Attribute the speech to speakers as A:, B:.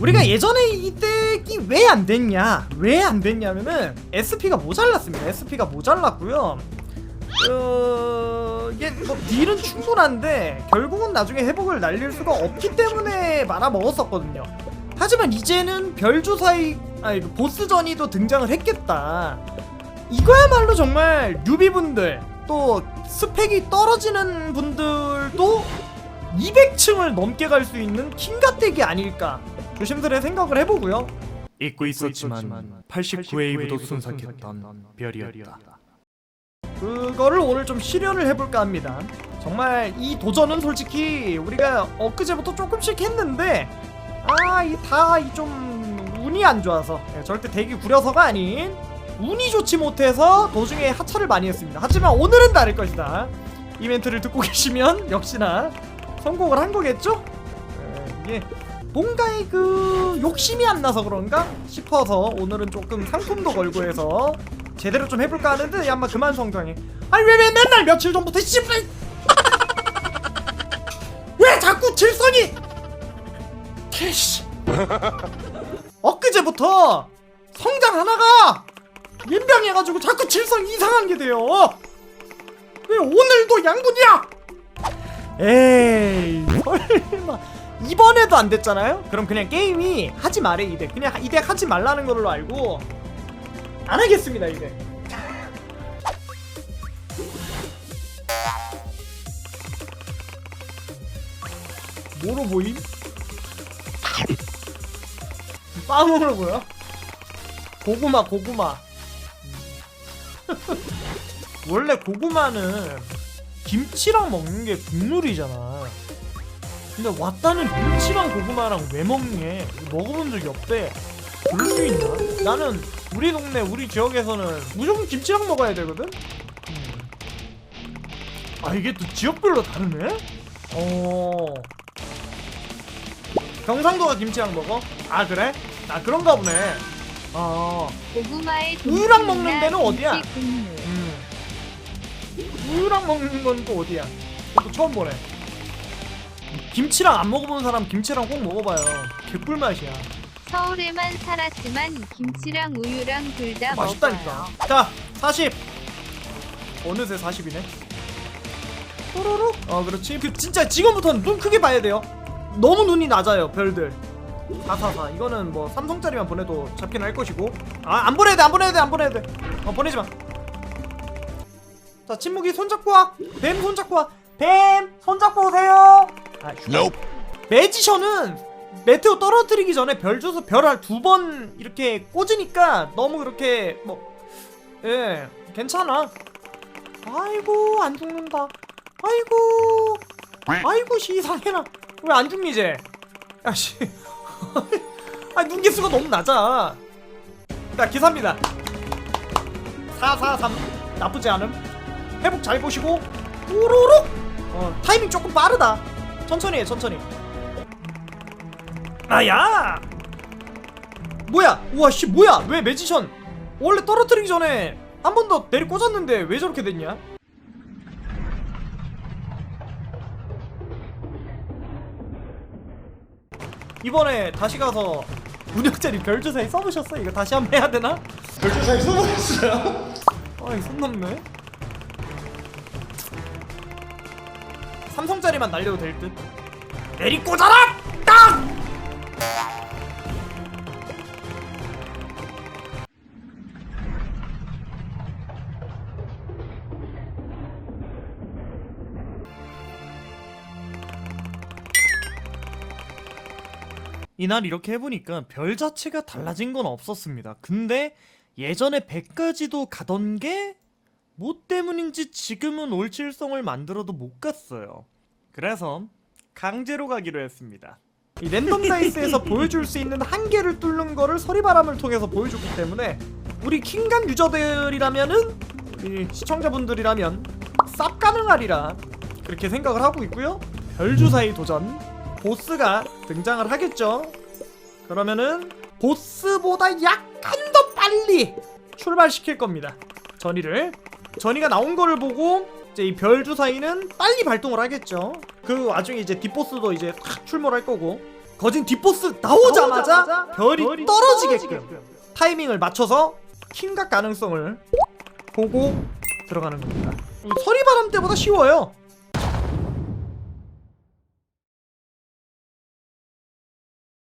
A: 우리가 예전에 이 덱이 왜안 됐냐? 왜 안 됐냐면은 SP가 모자랐습니다. SP가 모자랐고요. 어, 이게 뭐 딜은 충분한데 결국은 나중에 회복을 날릴 수가 없기 때문에 말아 먹었었거든요. 하지만 이제는 별주사의 아니 그 보스전이도 등장을 했겠다. 이거야말로 정말 뉴비분들 또 스펙이 떨어지는 분들도 200층을 넘게 갈 수 있는 킹가덱이 아닐까 조심스레 생각을 해보고요.
B: 잊고 있었지만 89웨이브도 순삭했던 별이었다.
A: 그거를 오늘 좀 실현을 해볼까 합니다. 정말 이 도전은 솔직히 우리가 엊그제부터 조금씩 했는데 아이다이 좀 운이 안 좋아서 예, 절대 대기 구려서가 아닌 운이 좋지 못해서 도중에 하차를 많이 했습니다. 하지만 오늘은 다를 것이다. 이벤트를 듣고 계시면 역시나 성공을 한 거겠죠? 예, 이게 뭔가의 그 욕심이 안 나서 그런가 싶어서 오늘은 조금 상품도 걸고 해서 제대로 좀 해볼까 하는데 야마 그만 성장해. 아니 왜, 왜 맨날 며칠 전부터 씨발! 왜 자꾸 질성이! 개씨! 엊그제부터 성장 하나가 민병해가지고 자꾸 질성 이상한 게 돼요. 왜 오늘도 양분이야? 에이 설마 이번에도 안 됐잖아요? 그럼 그냥 게임이 하지 말해 이덱 그냥 이덱 하지 말라는 걸로 알고 안 하겠습니다 이제. 뭐로 보임? 빵으로 보여? 고구마 고구마. 원래 고구마는 김치랑 먹는 게 국룰이잖아. 근데 왔다는 김치랑 고구마랑 왜 먹니? 먹어본 적이 없대. 그럴 수 있나? 나는 우리 동네 우리 지역에서는 무조건 김치랑 먹어야 되거든. 음. 아 이게 또 지역별로 다르네? 어. 경상도가 김치랑 먹어? 아 그래? 아 그런가 보네. 아.
C: 고구마의
A: 우유랑 먹는 데는 어디야? 음. 우유랑 먹는 건 또 어디야? 또 처음 보네. 김치랑 안 먹어본 사람 김치랑 꼭 먹어봐요. 개꿀 맛이야.
C: 서울에만 살았지만 김치랑 우유랑 둘다 먹어요.
A: 맛있다니까. 자, 40. 어느새 40이네. 또로록. 어, 그렇지. 그 진짜 지금부터는 눈 크게 봐야 돼요. 너무 눈이 낮아요, 별들. 444. 이거는 뭐 삼성짜리만 보내도 잡긴 할 것이고. 아, 안 보내야 돼, 안 보내야 돼, 안 보내야 돼. 어, 보내지 마. 자, 침묵이 손잡고 와. 뱀 손잡고 와. 뱀 손잡고 오세요. 아, 매지션은 메테오 떨어뜨리기 전에 별 줘서 별을 두번 이렇게 꽂으니까 너무 그렇게 뭐 예 괜찮아. 아이고 안 죽는다. 아이고 아이고 시상해라. 왜 안 죽니 이제? 야씨. 아 눈기수가 너무 낮아. 자 기사입니다. 443 나쁘지 않음. 회복 잘 보시고. 우르륵! 어 타이밍 조금 빠르다 천천히 해 천천히. 아야! 뭐야? 우와 씨 뭐야? 왜 매지션? 원래 떨어뜨리기 전에 한 번 더 내리 꽂았는데 왜 저렇게 됐냐? 이번에 다시 가서 운영자리 별주사위 써보셨어? 이거 다시 한번 해야 되나? 별주사위 써보셨어요? 아이 손 넘네 삼성짜리만 날려도 될 듯. 내리 꽂아라! 딱! 이날 이렇게 해보니까 별 자체가 달라진 건 없었습니다. 근데 예전에 100까지도 가던 게 뭐 때문인지 지금은 올칠성을 만들어도 못 갔어요. 그래서 강제로 가기로 했습니다. 이 랜덤 다이스에서 보여줄 수 있는 한계를 뚫는 거를 서리바람을 통해서 보여줬기 때문에 우리 킹간 유저들이라면은 이 시청자분들이라면 쌉 가능하리라 그렇게 생각을 하고 있고요. 별주사위 도전 보스가 등장을 하겠죠. 그러면은 보스보다 약간 더 빨리 출발시킬 겁니다. 전이를 전이가 나온 거를 보고 이제 이 별주사위는 빨리 발동을 하겠죠. 그 와중에 이제 뒷보스도 이제 확 출몰할 거고 거진 뒷보스 나오자마자 별이 떨어지게끔 타이밍을 맞춰서 킹각 가능성을 보고 들어가는 겁니다. 서리바람 때보다 쉬워요.